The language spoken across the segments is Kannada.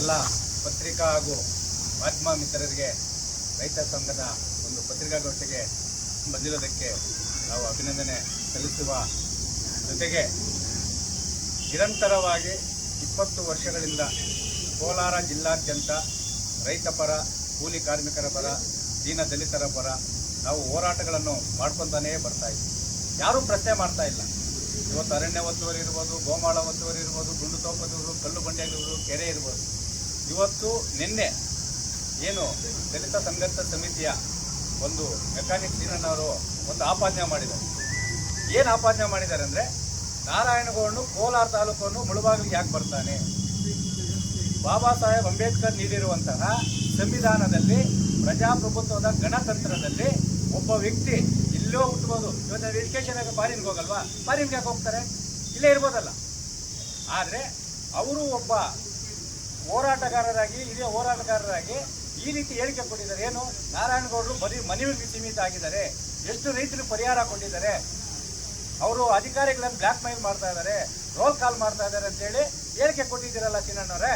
ಎಲ್ಲ ಪತ್ರಿಕಾ ಹಾಗೂ ಮಾಧ್ಯಮ ಮಿತ್ರರಿಗೆ ರೈತ ಸಂಘದ ಒಂದು ಪತ್ರಿಕಾಗೋಷ್ಠಿಗೆ ಬಂದಿರೋದಕ್ಕೆ ನಾವು ಅಭಿನಂದನೆ ಸಲ್ಲಿಸುವ ಜೊತೆಗೆ ನಿರಂತರವಾಗಿ ಇಪ್ಪತ್ತು ವರ್ಷಗಳಿಂದ ಕೋಲಾರ ಜಿಲ್ಲಾದ್ಯಂತ ರೈತ ಪರ, ಕೂಲಿ ಕಾರ್ಮಿಕರ ಪರ, ದೀನ ದಲಿತರ ಪರ ನಾವು ಹೋರಾಟಗಳನ್ನು ಮಾಡ್ಕೊತಾನೇ ಬರ್ತಾ ಇದ್ದೀವಿ. ಯಾರೂ ಪ್ರಶ್ನೆ ಮಾಡ್ತಾ ಇಲ್ಲ. ಇವತ್ತು ಅರಣ್ಯ ಒತ್ತುವರಿ ಇರ್ಬೋದು ಗೋಮಾಳ ಒತ್ತುವರಿ ಇರ್ಬೋದು, ಗುಂಡು ತೋಪದವರು, ಕಲ್ಲು ಬಂಡೆಯಾಗಿರ್ಬೋದು ಕೆರೆ ಇರ್ಬೋದು. ಇವತ್ತು ನಿನ್ನೆ ಏನು ದಲಿತ ಸಂಘರ್ಷ ಸಮಿತಿಯ ಒಂದು ಮೆಕ್ಯಾನಿಕ್ ಸೀನಣ್ಣವರು ಒಂದು ಆಪಾದನೆ ಮಾಡಿದ್ದಾರೆ. ಏನು ಆಪಾದನೆ ಮಾಡಿದ್ದಾರೆ ಅಂದರೆ ನಾರಾಯಣಗೌಡನು ಕೋಲಾರ ತಾಲೂಕನ್ನು ಮುಳುಬಾಗಿಲಿಗೆ ಯಾಕೆ ಬರ್ತಾನೆ? ಬಾಬಾ ಸಾಹೇಬ್ ಅಂಬೇಡ್ಕರ್ ನೀಡಿರುವಂತಹ ಸಂವಿಧಾನದಲ್ಲಿ, ಪ್ರಜಾಪ್ರಭುತ್ವದ ಗಣತಂತ್ರದಲ್ಲಿ ಒಬ್ಬ ವ್ಯಕ್ತಿ ಇಲ್ಲೋ ಹುಟ್ಟಬಹುದು ಇವತ್ತು ನಾವು ಎಜುಕೇಶನ್ ಆಗಿ ಫಾರಿನ್ಗೆ ಹೋಗಲ್ವಾ? ಫಾರಿನ್ಗೆ ಯಾಕೆ ಹೋಗ್ತಾರೆ? ಇಲ್ಲೇ ಇರ್ಬೋದಲ್ಲ. ಆದರೆ ಅವರು ಒಬ್ಬ ಹೋರಾಟಗಾರರಾಗಿ, ಹಿರಿಯ ಹೋರಾಟಗಾರರಾಗಿ ಈ ರೀತಿ ಹೇಳಿಕೆ ಕೊಟ್ಟಿದ್ದಾರೆ. ಏನು? ನಾರಾಯಣಗೌಡರು ಬರೀ ಮನವಿಗೆ ಸೀಮಿತ ಆಗಿದ್ದಾರೆ. ಎಷ್ಟು ರೈತರು ಪರಿಹಾರ ಕೊಟ್ಟಿದ್ದಾರೆ? ಅವರು ಅಧಿಕಾರಿಗಳನ್ನು ಬ್ಲ್ಯಾಕ್ ಮೇಲ್ ಮಾಡ್ತಾ ಇದ್ದಾರೆ. ರೋಲ್ ಕಾಲ್ ಮಾಡ್ತಾ ಇದ್ದಾರೆ ಅಂತೇಳಿ ಹೇಳಿಕೆ ಕೊಟ್ಟಿದ್ದೀರಲ್ಲ ಚಿನ್ನಣ್ಣವರೇ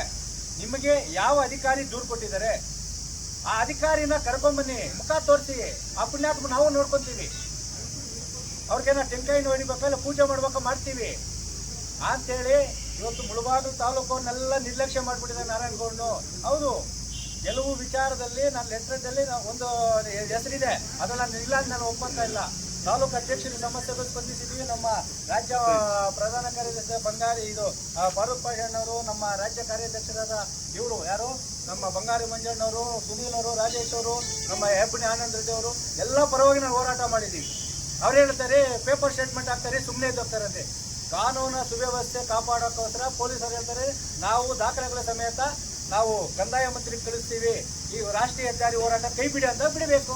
ನಿಮಗೆ ಯಾವ ಅಧಿಕಾರಿ ದೂರು ಕೊಟ್ಟಿದ್ದಾರೆ? ಆ ಅಧಿಕಾರಿನ ಕರ್ಕೊಂಬನ್ನಿ ಮುಖ ತೋರಿಸಿ. ಆ ಪುಣ್ಯಾತ್ಮ ನಾವು ನೋಡ್ಕೊತೀವಿ. ಅವ್ರಿಗೇನ ಟೆಂಕಾಯಿ ಹೊಡಿಬೇಕಲ್ಲ ಪೂಜೆ ಮಾಡ್ಬೇಕು ಮಾಡ್ತೀವಿ. ಅಂತೇಳಿ ಇವತ್ತು ಮುಳುಬಾಗಿಲು ತಾಲೂಕನ್ನೆಲ್ಲ ನಿರ್ಲಕ್ಷ್ಯ ಮಾಡಿಬಿಟ್ಟಿದೆ ನಾರಾಯಣಗೌಡನು ಹೌದು ಕೆಲವು ವಿಚಾರದಲ್ಲಿ ನನ್ನ ನಾವು ಒಂದು ಹೆಸರಿದೆ. ಅದನ್ನ ನಾನು ಇಲ್ಲ ಅಂತ ನಾನು ಒಪ್ಪಂತ ಇಲ್ಲ. ತಾಲೂಕು ಅಧ್ಯಕ್ಷರ ಸಮಸ್ಯೆಗಳು ಸ್ಪಂದಿಸಿದ್ದೀವಿ. ನಮ್ಮ ರಾಜ್ಯ ಪ್ರಧಾನ ಕಾರ್ಯದರ್ಶಿ ಬಂಗಾರಿ, ಇದು ಫಾರೂಕ್ ಪಾಷಣ್ಣವರು ನಮ್ಮ ರಾಜ್ಯ ಕಾರ್ಯಾಧ್ಯಕ್ಷರಾದ ಇವರು ಯಾರು? ನಮ್ಮ ಬಂಗಾರಿ ಮಂಜಣ್ಣವರು ಸುನೀಲ್ ಅವರು, ರಾಜೇಶ್ ಅವರು, ನಮ್ಮ ಹೆಬ್ಬಣಿ ಆನಂದ್ ರೆಡ್ಡಿ ಅವರು, ಎಲ್ಲ ಪರವಾಗಿ ನಾವು ಹೋರಾಟ ಮಾಡಿದ್ದೀವಿ. ಅವ್ರು ಹೇಳ್ತಾರೆ, ಪೇಪರ್ ಸ್ಟೇಟ್ಮೆಂಟ್ ಹಾಕ್ತಾರೆ ಸುಮ್ಮನೆ ಇದ್ದೋಗ್ತಾರಂತೆ ಕಾನೂನ ಸುವ್ಯವಸ್ಥೆ ಕಾಪಾಡೋಕ್ಕೋಸ್ಕರ ಪೊಲೀಸರು ಹೇಳ್ತಾರೆ, ನಾವು ದಾಖಲೆಗಳ ಸಮೇತ ನಾವು ಕಂದಾಯ ಮಂತ್ರಿ ಕಳಿಸ್ತೀವಿ. ಈ ರಾಷ್ಟ್ರೀಯ ಹೆದ್ದಾರಿ ಹೋರಾಟ ಕೈ ಬಿಡಿ ಅಂತ ಬಿಡಬೇಕು.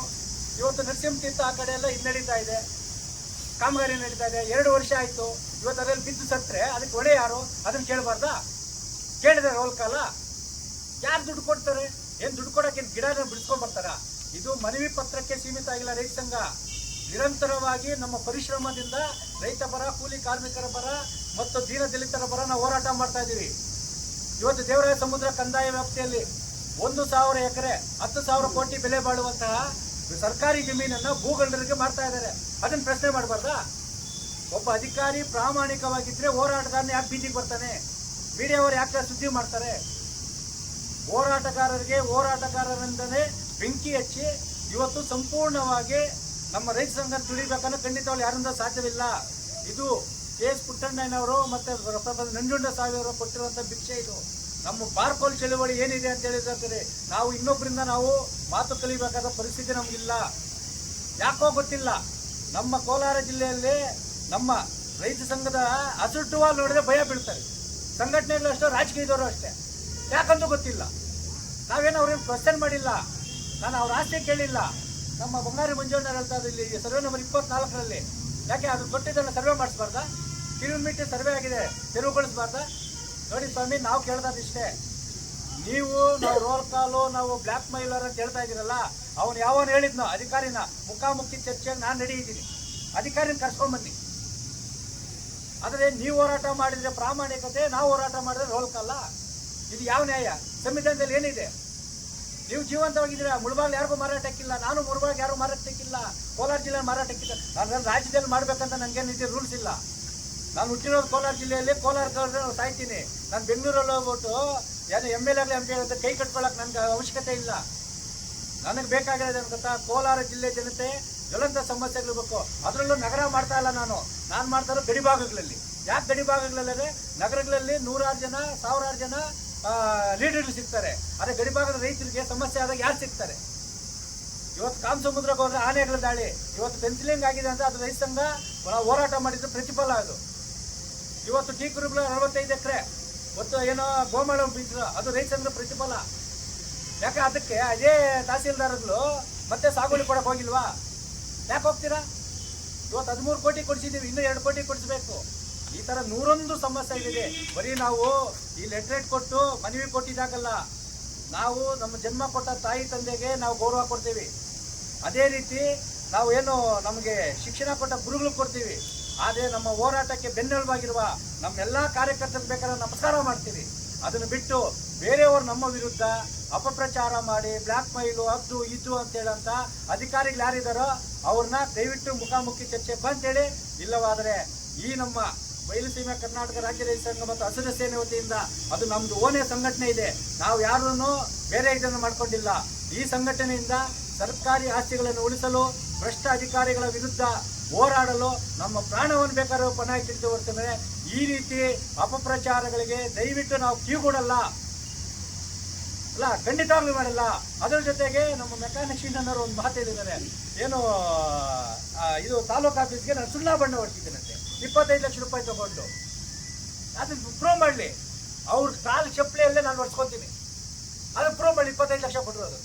ಇವತ್ತು ನರಸಿಂಹ ತೀರ್ಥ ಆ ಕಡೆ ಎಲ್ಲ ಇದು ನಡೀತಾ ಇದೆ. ಕಾಮಗಾರಿ ನಡೀತಾ ಇದೆ. ಎರಡು ವರ್ಷ ಆಯಿತು. ಇವತ್ತು ಅದರಲ್ಲಿ ಬಿದ್ದು ಸತ್ತರೆ. ಅದಕ್ಕೆ ಹೊಣೆ ಯಾರು? ಅದನ್ನು ಕೇಳಬಾರ್ದಾ? ಕೇಳಿದೆ ರೋಲ್ ಕಾಲ. ಯಾರು ದುಡ್ಡು ಕೊಡ್ತಾರೆ? ಏನು ದುಡ್ಡು ಕೊಡೋಕ್ಕೆ ಏನ್ ಗಿಡನ ಬಿಡಿಸ್ಕೊಂಡ್ಬರ್ತಾರ ಇದು ಮನವಿ ಪತ್ರಕ್ಕೆ ಸೀಮಿತ ಆಗಿಲ್ಲ ರೈತ ಸಂಘ. ನಿರಂತರವಾಗಿ ನಮ್ಮ ಪರಿಶ್ರಮದಿಂದ ರೈತ ಪರ ಕೂಲಿ ಕಾರ್ಮಿಕರ ಪರ ಮತ್ತು ದೀನ ದಲಿತರ ಪರ ನಾವು ಹೋರಾಟ ಮಾಡ್ತಾ ಇದ್ದೀವಿ. ಇವತ್ತು ದೇವರಾಯ ಸಮುದ್ರ ಕಂದಾಯ ವ್ಯಾಪ್ತಿಯಲ್ಲಿ ಒಂದು ಸಾವಿರ ಎಕರೆ, ಹತ್ತು ಸಾವಿರ ಕೋಟಿ ಬೆಲೆ ಬಾಳುವಂತಹ ಸರ್ಕಾರಿ ಜಮೀನನ್ನು ಭೂಗಂಡರಿಗೆ ಮಾಡ್ತಾ ಇದ್ದಾರೆ. ಅದನ್ನು ಪ್ರಶ್ನೆ ಮಾಡಬಾರ್ದಾ? ಒಬ್ಬ ಅಧಿಕಾರಿ ಪ್ರಾಮಾಣಿಕವಾಗಿದ್ದರೆ ಹೋರಾಟಗಾರನ ಯಾಕೆ ಬೀದಿಗೆ ಬರ್ತಾನೆ? ಮೀಡಿಯಾವರು ಯಾಕೆ ಸುದ್ದಿ ಮಾಡ್ತಾರೆ? ಹೋರಾಟಗಾರರಿಗೆ ಹೋರಾಟಗಾರರಿಂದನೇ ಬೆಂಕಿ ಹಚ್ಚಿ ಇವತ್ತು ಸಂಪೂರ್ಣವಾಗಿ ನಮ್ಮ ರೈತ ಸಂಘ ತುಳಿಬೇಕನ್ನೋ ಖಂಡಿತವಾಗಿ ಯಾರಿಂದ ಸಾಧ್ಯವಿಲ್ಲ. ಇದು ಕೆ ಎಸ್ ಪುಟ್ಟಣ್ಣಯ್ಯನವರು ಮತ್ತೆ ಪ್ರೊಫೆಸರ್ ನಂಜುಂಡ ಸಾವಿರ ಕೊಟ್ಟಿರುವಂಥ ಭಿಕ್ಷೆ ಇದು. ನಮ್ಮ ಬಾರ್ಕೋಲ್ ಚಳುವಳಿ ಏನಿದೆ ಅಂತ ಹೇಳಿದ್ರೆ ನಾವು ಇನ್ನೊಬ್ಬರಿಂದ ನಾವು ಮಾತು ಕಲಿಬೇಕಾದ ಪರಿಸ್ಥಿತಿ ನಮಗಿಲ್ಲ. ಯಾಕೋ ಗೊತ್ತಿಲ್ಲ, ನಮ್ಮ ಕೋಲಾರ ಜಿಲ್ಲೆಯಲ್ಲಿ ನಮ್ಮ ರೈತ ಸಂಘದ ಅಸಟುವ ನೋಡಿದ್ರೆ ಭಯ ಬೀಳ್ತಾರೆ. ಸಂಘಟನೆಗಳು ಅಷ್ಟೇ ರಾಜಕೀಯದವರು ಅಷ್ಟೇ. ಯಾಕಂತೂ ಗೊತ್ತಿಲ್ಲ. ನಾವೇನು ಅವ್ರೇನು ಕ್ವಶನ್ ಮಾಡಿಲ್ಲ. ನಾನು ಅವ್ರ ಆಸೆ ಕೇಳಿಲ್ಲ. ನಮ್ಮ ಬಂಗಾರಿ ಮಂಜುಣ್ಣ ಹೇಳ್ತಾ ಇದ್ರು ಇಲ್ಲಿ ಸರ್ವೆ ನಂಬರ್ ಇಪ್ಪತ್ನಾಲ್ಕರಲ್ಲಿ. ಯಾಕೆ? ಅದು ಕೊಟ್ಟಿದ್ದನ್ನು ಸರ್ವೆ ಮಾಡಿಸ್ಬಾರ್ದಾ? ಕಿಲೋಮೀಟರ್ ಸರ್ವೆ ಆಗಿದೆ, ತೆರವುಗೊಳಿಸ್ಬಾರ್ದಾ? ನೋಡಿ ಸ್ವಾಮಿ, ನಾವು ಕೇಳ್ದಾದ ಇಷ್ಟೇ. ನೀವು, ನಾವು ರೋಲ್ ಕಾಲು ನಾವು ಬ್ಲ್ಯಾಕ್ ಮೈಲರ್ ಅಂತ ಹೇಳ್ತಾ ಇದ್ದೀರಲ್ಲ, ಅವನು ಯಾವನು ಹೇಳಿದ್ನೋ, ಅಧಿಕಾರಿನ ಮುಖಾಮುಖಿ ಚರ್ಚೆ ನಾನು ನಡೀತೀನಿ ಅಧಿಕಾರಿನ ಕರ್ಸ್ಕೊಂಡ್ಬನ್ನಿ ಆದರೆ ನೀವು ಹೋರಾಟ ಮಾಡಿದ್ರೆ ಪ್ರಾಮಾಣಿಕತೆ, ನಾವು ಹೋರಾಟ ಮಾಡಿದ್ರೆ ರೋಲ್ ಕಾಲ ಇದು ಯಾವ ನ್ಯಾಯ? ಸಂವಿಧಾನದಲ್ಲಿ ಏನಿದೆ? ನೀವು ಜೀವಂತವಾಗಿದ್ದೀರಾ? ಮುಳಬಾಗ್ ಯಾರಿಗೂ ಮಾರಾಟಕ್ಕಿಲ್ಲ. ನಾನು ಮುಳಬಾಗ್ ಯಾರು ಮಾರಾಟಕ್ಕಿಲ್ಲ. ಕೋಲಾರ ಜಿಲ್ಲೆ ಮಾರಾಟಕ್ಕಿಲ್ಲ. ನಾನು ರಾಜ್ಯದಲ್ಲಿ ಮಾಡಬೇಕಂತ ನನಗೇನು ನಿಜ ರೂಲ್ಸ್ ಇಲ್ಲ. ನಾನು ಹುಟ್ಟಿರೋದು ಕೋಲಾರ ಜಿಲ್ಲೆಯಲ್ಲಿ, ಕೋಲಾರ ಸಾಯ್ತೀನಿ. ನಾನು ಬೆಂಗಳೂರಲ್ಲಿ ಹೋಗ್ಬಿಟ್ಟು ಯಾರು ಎಂ ಎಲ್ ಆಗಲಿ ಎಂ ಪಿ ಅಂತ ಕೈ ಕಟ್ಕೊಳ್ಳೋಕೆ ನನಗೆ ಅವಶ್ಯಕತೆ ಇಲ್ಲ. ನನಗೆ ಬೇಕಾಗಿರೋದು ಏನು ಕೋಲಾರ ಜಿಲ್ಲೆ ಜನತೆ ಜ್ವಲಂತ ಸಮಸ್ಯೆಗಳು ಬೇಕು ಅದರಲ್ಲೂ ನಗರ ಮಾಡ್ತಾ ಇಲ್ಲ ನಾನು. ನಾನು ಮಾಡ್ತಾ ಇರೋ ಗಡಿ ಭಾಗಗಳಲ್ಲಿ ಯಾಕೆ ಗಡಿ ಭಾಗಗಳಲ್ಲಿ ನಗರಗಳಲ್ಲಿ ನೂರಾರು ಜನ, ಸಾವಿರಾರು ಜನ ಲೀಡರ್ಗಳು ಸಿಗ್ತಾರೆ. ಅದೇ ಗಡಿ ಭಾಗದ ರೈತರಿಗೆ ಸಮಸ್ಯೆ ಆದಾಗ ಯಾರು ಸಿಗ್ತಾರೆ? ಇವತ್ತು ಕಾಮ ಸಮುದ್ರಕ್ಕೆ ಹೋದ್ರೆ ಆನೆಗಳ ದಾಳಿ. ಇವತ್ತು ಪೆನ್ಸಿಲಿಂಗ್ ಆಗಿದೆ ಅಂತ ಅದು ರೈತ ಸಂಘ ಹೋರಾಟ ಮಾಡಿದ್ರೆ ಪ್ರತಿಫಲ ಅದು. ಇವತ್ತು ಟೀ ಕುರುಬಲ ಅರವತ್ತೈದು ಎಕರೆ, ಮತ್ತು ಏನೋ ಗೋಮಾಳ ಬೀಜ ಅದು ರೈತ ಸಂಘದ ಪ್ರತಿಫಲ. ಯಾಕೆ ಅದಕ್ಕೆ? ಅದೇ ತಹಸೀಲ್ದಾರ್ಗಳು ಮತ್ತೆ ಸಾಗುವಳಿ ಕೊಡಕ್ ಹೋಗಿಲ್ವಾ? ಯಾಕೆ ಹೋಗ್ತೀರಾ? ಇವತ್ತು ಹದಿಮೂರು ಕೋಟಿ ಕೊಡಿಸಿದ್ದೀವಿ ಇನ್ನೂ ಎರಡು ಕೋಟಿ ಕೊಡಿಸ್ಬೇಕು. ಈ ತರ ನೂರೊಂದು ಸಮಸ್ಯೆ ಇದೆ. ಬರೀ ನಾವು ಈ ಲೆಟ್ರೇಟ್ ಕೊಟ್ಟು ಮನವಿ ಕೊಟ್ಟಿದ್ದಾಗಲ್ಲ, ನಾವು ನಮ್ಮ ಜನ್ಮ ಕೊಟ್ಟ ತಾಯಿ ತಂದೆಗೆ ನಾವು ಗೌರವ ಕೊಡ್ತೀವಿ. ಅದೇ ರೀತಿ ನಾವು ಏನು ನಮಗೆ ಶಿಕ್ಷಣ ಕೊಟ್ಟ ಗುರುಗಳು ಕೊಡ್ತೀವಿ. ಆದರೆ ನಮ್ಮ ಹೋರಾಟಕ್ಕೆ ಬೆನ್ನೆಲುಬಾಗಿರುವ ನಮ್ಮೆಲ್ಲ ಕಾರ್ಯಕರ್ತರು ಬೇಕಾದ್ರೆ ನಮಸ್ಕಾರ ಮಾಡ್ತೀವಿ. ಅದನ್ನು ಬಿಟ್ಟು ಬೇರೆಯವರು ನಮ್ಮ ವಿರುದ್ಧ ಅಪಪ್ರಚಾರ ಮಾಡಿ ಬ್ಲ್ಯಾಕ್ ಮೈಲು ಅದು, ಇದು ಅಂತ ಹೇಳಂತ ಅಧಿಕಾರಿಗಳು ಯಾರಿದ್ದಾರೋ ಅವ್ರನ್ನ ದಯವಿಟ್ಟು ಮುಖಾಮುಖಿ ಚರ್ಚೆ ಬಂತೇಳಿ ಇಲ್ಲವಾದರೆ ಈ ನಮ್ಮ ಬಯಲುಸೀಮೆ ಕರ್ನಾಟಕ ರಾಜ್ಯ ರೈತ ಸಂಘ ಮತ್ತು ಹಸಿರು ಸೇನೆ ವತಿಯಿಂದ ಅದು ನಮ್ದು ಓನೇ ಸಂಘಟನೆ ಇದೆ. ನಾವು ಯಾರನ್ನು ಬೇರೆ ಇದನ್ನು ಮಾಡಿಕೊಂಡಿಲ್ಲ. ಈ ಸಂಘಟನೆಯಿಂದ ಸರ್ಕಾರಿ ಆಸ್ತಿಗಳನ್ನು ಉಳಿಸಲು, ಭ್ರಷ್ಟ ಅಧಿಕಾರಿಗಳ ವಿರುದ್ಧ ಹೋರಾಡಲು ನಮ್ಮ ಪ್ರಾಣವನ್ನು ಬೇಕಾದ್ರೂ ಪಣ ಇಟ್ಟಿದ್ದು ಈ ರೀತಿ ಅಪಪ್ರಚಾರಗಳಿಗೆ ದಯವಿಟ್ಟು ನಾವು ಕಿವಿಗೊಡಲ್ಲ ಅಲ್ಲ, ಖಂಡಿತವಾಗ್ಲೂ ಮಾಡಲ್ಲ. ಅದರ ಜೊತೆಗೆ ನಮ್ಮ ಮೆಕ್ಯಾನಿಕ್ ಅನ್ನೋರು ಒಂದು ಮಾತು ಹೇಳಿದ್ದಾರೆ. ಏನು ಇದು ತಾಲೂಕು ಆಫೀಸ್ಗೆ ನಾನು ಸುಣ್ಣ ಬಣ್ಣ ಹೊಡ್ತಿದ್ದೇನಂತೆ. ಇಪ್ಪತ್ತೈದು ಲಕ್ಷ ರೂಪಾಯಿ ತಗೊಂಡು. ಅದನ್ನ ಪ್ರೂವ್ ಮಾಡಲಿ. ಅವ್ರ ಕಾಲು ಚಪ್ಪಲಿಯಲ್ಲೇ ನಾನು ಹೊಡ್ಸ್ಕೊತೀನಿ ಅದನ್ನ ಪ್ರೂವ್ ಮಾಡಿ ಇಪ್ಪತ್ತೈದು ಲಕ್ಷ ಕೊಟ್ಟಿರೋದು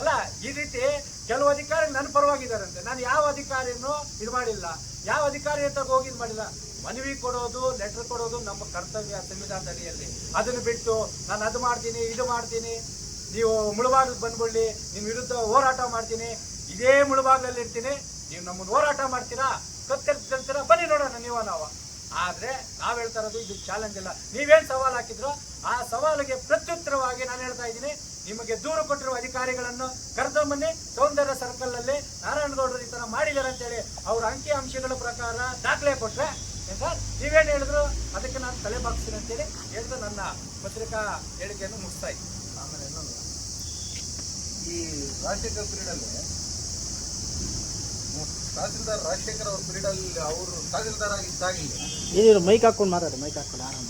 ಅಲ್ಲ, ಈ ರೀತಿ ಕೆಲವು ಅಧಿಕಾರಿ ನನ್ನ ಪರವಾಗಿದ್ದಾರಂತೆ ನಾನು ಯಾವ ಅಧಿಕಾರಿಯನ್ನು ಇದು ಮಾಡಿಲ್ಲ, ಯಾವ ಅಧಿಕಾರಿ ಅಂತ ಹೋಗಿ ಇದು ಮಾಡಿಲ್ಲ. ಮನವಿ ಕೊಡೋದು ಲೆಟರ್ ಕೊಡೋದು ನಮ್ಮ ಕರ್ತವ್ಯ ಸಂವಿಧಾನದ ಅಡಿಯಲ್ಲಿ. ಅದನ್ನು ಬಿಟ್ಟು ನಾನು ಅದು ಮಾಡ್ತೀನಿ, ಇದು ಮಾಡ್ತೀನಿ. ನೀವು ಮುಳುಬಾಗಿಲು ಬಂದ್ಬಿಡ್ಲಿ ನಿಮ್ಮ ವಿರುದ್ಧ ಹೋರಾಟ ಮಾಡ್ತೀನಿ. ಇದೇ ಮುಳುಬಾಗಿಲಲ್ಲಿ ಇರ್ತೀನಿ. ನೀವು ನಮ್ಮನ್ನು ಹೋರಾಟ ಮಾಡ್ತೀರಾ? ಕತ್ತೆರ್ತೀರಾ ಬನ್ನಿ ನೋಡೋಣ ನೀವು ನಾವು. ಆದರೆ ನಾವು ಹೇಳ್ತಾ ಇರೋದು ಇದು ಚಾಲೆಂಜ್ ಇಲ್ಲ ನೀವೇನು ಸವಾಲ್ ಹಾಕಿದ್ರು ಆ ಸವಾಲಿಗೆ ಪ್ರತ್ಯುತ್ತರವಾಗಿ ನಾನು ಹೇಳ್ತಾ ಇದ್ದೀನಿ. ನಿಮಗೆ ದೂರು ಕೊಟ್ಟಿರುವ ಅಧಿಕಾರಿಗಳನ್ನು ಕರೆದೊಮ್ಮನೆ ಸೌಂದರ್ಯ ಸರ್ಕಲ್ ಅಲ್ಲಿ ನಾರಾಯಣಗೌಡರು ಈ ಥರ ಮಾಡಿದ್ದಾರೆ ಅಂತೇಳಿ ಅವ್ರ ಅಂಕಿ ಅಂಶಗಳ ಪ್ರಕಾರ ದಾಖಲೆ ಏನ್ ಸರ್? ನೀವೇನ್ ಹೇಳಿದ್ರು? ಅದಕ್ಕೆ ನಾನು ತಲೆ ಬಾಗ್ತೀನಿ ಅಂತೇಳಿ ಹೇಳಿದ್ರು ನನ್ನ ಪತ್ರಿಕಾ ಹೇಳಿಕೆಯನ್ನು ಮುಗಿಸ್ತಾ ಇದ್ದೀನಿ. ಆಮೇಲೆ ಇನ್ನೊಂದು. ಈ ರಾಜ್ಯ ಅಲ್ಲಿ ತಹಸೀಲ್ದಾರ್ ರಾಜಶೇಖರ್ ಅವ್ರ ಪೀರಿಯಡ್ ಅಲ್ಲಿ ಅವರು ತಹಸೀಲ್ದಾರ್ ಆಗಿದ್ದಾಗಿಲ್ಲ ಏನಿಲ್ಲ ಮೈಕ್ ಹಾಕೊಂಡು ಮಾತಾಡಿ ಮೈಕ್ ಹಾಕೊಂಡು ಆರಾಮ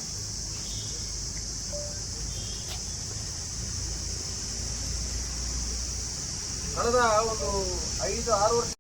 ಕಳೆದ ಒಂದು ಐದು ಆರು ವರ್ಷ